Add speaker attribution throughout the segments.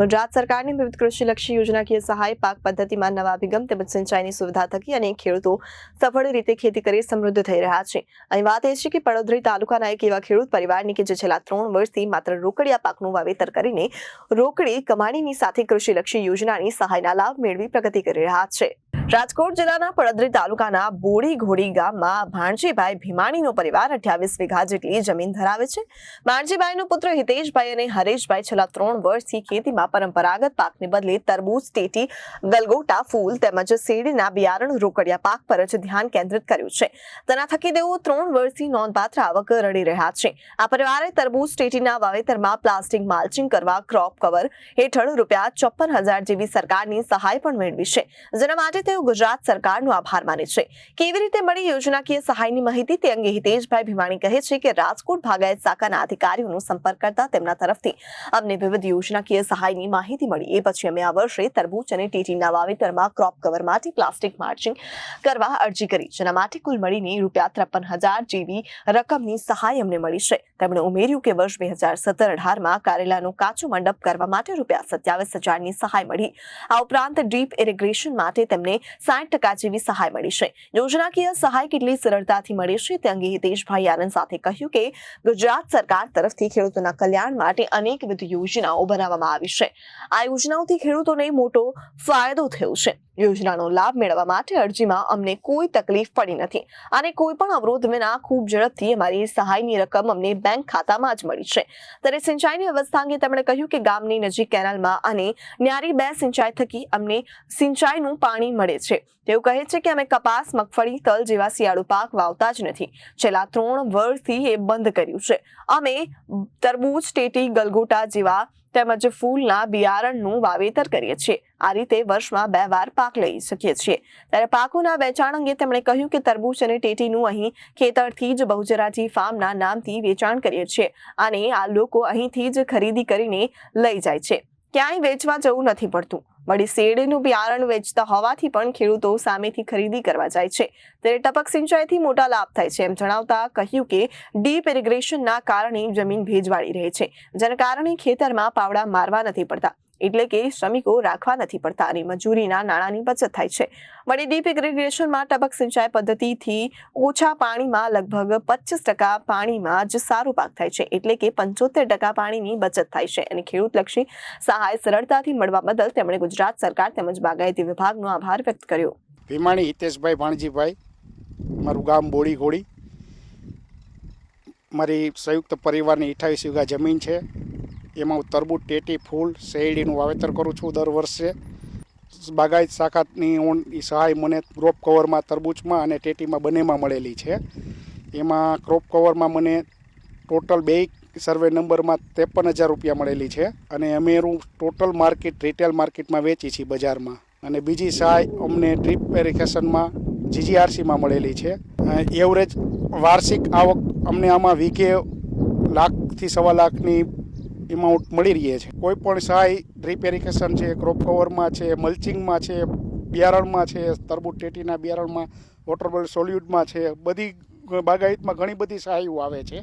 Speaker 1: ગુજરાત સરકારની વિવિધ કૃષિલક્ષી યોજનાકીય સહાય પાક પદ્ધતિમાં નવા અભિગમ તેમજ સિંચાઈની સુવિધા થકી અનેક ખેડૂતો સફળ રીતે ખેતી કરી સમૃદ્ધ થઈ રહ્યા છે. અહીં વાત એ છે કે પડોદરી તાલુકાના એક એવા ખેડૂત પરિવારની કે જે છેલ્લા ત્રણ વર્ષથી માત્ર રોકડિયા પાકનું વાવેતર કરીને રોકડી કમાણીની સાથે કૃષિલક્ષી યોજનાની સહાયના લાભ મેળવી પ્રગતિ કરી રહ્યા છે. રાજકોટ જિલ્લાના પડદરી તાલુકાના બોડી ઘોડી ગામમાં ભાણજીભાઈ ભીમાણીનો પરિવાર અઠ્યાવીસ વીઘા જેટલી જમીન ધરાવે છે. ભાણજીભાઈનો પુત્ર હિતેશભાઈ અને હરેશભાઈ છેલ્લા ત્રણ વર્ષથી ખેતીમાં પરંપરાગત પાકને બદલે તરબૂચ, ટેટી, ગલગોટા, ફૂલ તેમજ શેરડીના બિયારણ, રોકડિયા પાક પર જ ધ્યાન કેન્દ્રિત કર્યું છે. તેના થકી તેઓ ત્રણ વર્ષથી નોંધપાત્ર આવક રડી રહ્યા છે. આ પરિવારે તરબૂચ, ટેટીના વાવેતરમાં પ્લાસ્ટિક માલ્ચિંગ કરવા ક્રોપ કવર હેઠળ રૂપિયા ચોપન હજાર જેવી સરકારની સહાય પણ મેળવી છે. જેના માટે તેઓ ગુજરાત સરકારનો આભાર માને છે. કેવી રીતે મળી યોજનાકીય સહાયની માહિતી તે અંગે હિતેશભાઈ ભીમાણી કહે છે કે રાજકોટ ભાગાયત શાખાના અધિકારીઓનો સંપર્ક કરતા તેમના તરફથી અમને વિવિધ યોજનાકીય સહાયની માહિતી મળી. એ પછી અમે આ વર્ષે તરબૂચ અને ટીટીના વાવેતરમાં ક્રોપ કવર માટે પ્લાસ્ટિક માર્ચિંગ કરવા અરજી કરી. જેના માટે કુલ મળીને રૂપિયા ત્રેપન હજાર જેવી રકમની સહાય અમને મળી છે. તેમણે ઉમેર્યું કે વર્ષ બે હજાર સત્તર અઢારમાં કારેલાનો કાચો મંડપ કરવા માટે રૂપિયા સત્યાવીસ હજારની સહાય મળી. આ ઉપરાંત ડીપ ઇરિગ્રેશન માટે તેમને સાઠ ટકા જેવી સહાય મળી યોજનાકીય સહાય કેટલી સરળતાથી મળે છે તે અંગે હિતેશભાઈ આનંદ સાથે કહ્યું કે ગુજરાત સરકાર તરફથી ખેડૂતોના કલ્યાણ માટે અનેકવિધ યોજનાઓ બનાવવામાં આવી છે. આ યોજનાઓથી ખેડૂતોને મોટો ફાયદો થયો છે. યોજનાનો લાભ મેળવવા માટે અરજીમાં અમને કોઈ તકલીફ પડી નથી અને કોઈ પણ અવરોધ વિના ખૂબ ઝડપથી અમારી સહાયની રકમ અમને બેંક ખાતામાં જ મળી છે. ત્યારે સિંચાઈની વ્યવસ્થા અંગે તેમણે કહ્યું કે ગામની નજીક કેનાલમાં અને ન્યારી બે સિંચાઈ થકી અમને સિંચાઈનું પાણી મળે છે. તેઓ કહે છે કે અમે કપાસ, મગફળી, તલ જેવા શિયાળુ પાક વાવતા જ નથી. છેલ્લા ત્રણ વર્ષથી એ બંધ કર્યું છે. અમે તરબૂચ, ટેટી, ગલગોટા જેવા તેમજ ફૂલના બિયારણનું વાવેતર કરીએ છીએ. આ રીતે વર્ષમાં બે વાર પાક લઈ શકીએ છીએ. ત્યારે પાકોના વેચાણ અંગે તેમણે કહ્યું કે તરબૂચ અને ટેટીનું અહીં ખેતરથી જ બહુજરાજી ફાર્મના નામથી વેચાણ કરીએ છીએ. અને આ લોકો અહીંથી જ ખરીદી કરીને લઈ જાય છે. ક્યાંય વેચવા જવું નથી પડતું. વળી શેરડીનું બિયારણ વેચતા હોવાથી પણ ખેડૂતો સામેથી ખરીદી કરવા જાય છે. ત્યારે ટપક સિંચાઈથી મોટા લાભ થાય છે એમ જણાવતા કહ્યું કે, ડીપ ઇરિગ્રેશનના કારણે જમીન ભેજવાળી રહે છે. જેના કારણે ખેતરમાં પાવડા મારવા નથી પડતા. એટલે કે શ્રમિકો રાખવા નથી પડતા અને મજૂરીના નાણાંની બચત થાય છે. વળી ડીપ ઇરિગેશનમાં ટપક સિંચાઈ પદ્ધતિથી ઓછા પાણીમાં લગભગ પચીસ ટકા પાણીમાં જ સારો પાક થાય છે. એટલે કે પંચોતેર ટકા પાણીની બચત થાય છે અને ખેડૂતલક્ષી સહાય સરળતાથી મળવા બદલ તેમણે ગુજરાત સરકાર તેમજ બાગાયતી વિભાગનો આભાર વ્યક્ત કર્યો.
Speaker 2: ભીમાણી હિતેશભાઈ ભાણજીભાઈ, મારું ગામ બોડી ઘોડી મારી સંયુક્ત પરિવારની અઠાવીસ વીઘા જમીન છે. એમાં હું તરબૂચ, ટેટી, ફૂલ, શેરડીનું વાવેતર કરું છું દર વર્ષે. બાગાયત શાખાની સહાય મને ક્રોપ કવરમાં તરબૂચમાં અને ટેટીમાં બંનેમાં મળેલી છે. એમાં ક્રોપ કવરમાં મને ટોટલ બે સર્વે નંબરમાં ત્રેપન હજાર રૂપિયા મળેલી છે અને અમે ટોટલ માર્કેટ રિટેલ માર્કેટમાં વેચી છીએ બજારમાં. અને બીજી સહાય અમને ડ્રીપ એરિગેશનમાં જીજીઆરસીમાં મળેલી છે. એવરેજ વાર્ષિક આવક અમને આમાં વીઘે લાખથી સવા લાખની એમાઉન્ટ મળી રહે છે. કોઈ પણ સહાય ડ્રીપ એરિગેશન છે ક્રોપ કવરમાં છે મલ્ચિંગમાં છે, બિયારણમાં છે, તરબૂચ ટેટીના બિયારણમાં વોટરબોલ સોલ્યુટમાં છે, બધી બાગાયતમાં ઘણી બધી સહાયો આવે છે.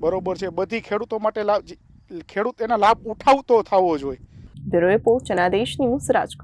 Speaker 2: બરોબર છે. બધી ખેડૂતો માટે લાભ, ખેડૂત એના લાભ ઉઠાવતો થવો જોઈએ.
Speaker 1: Bureau report, Janadesh news Rajkot.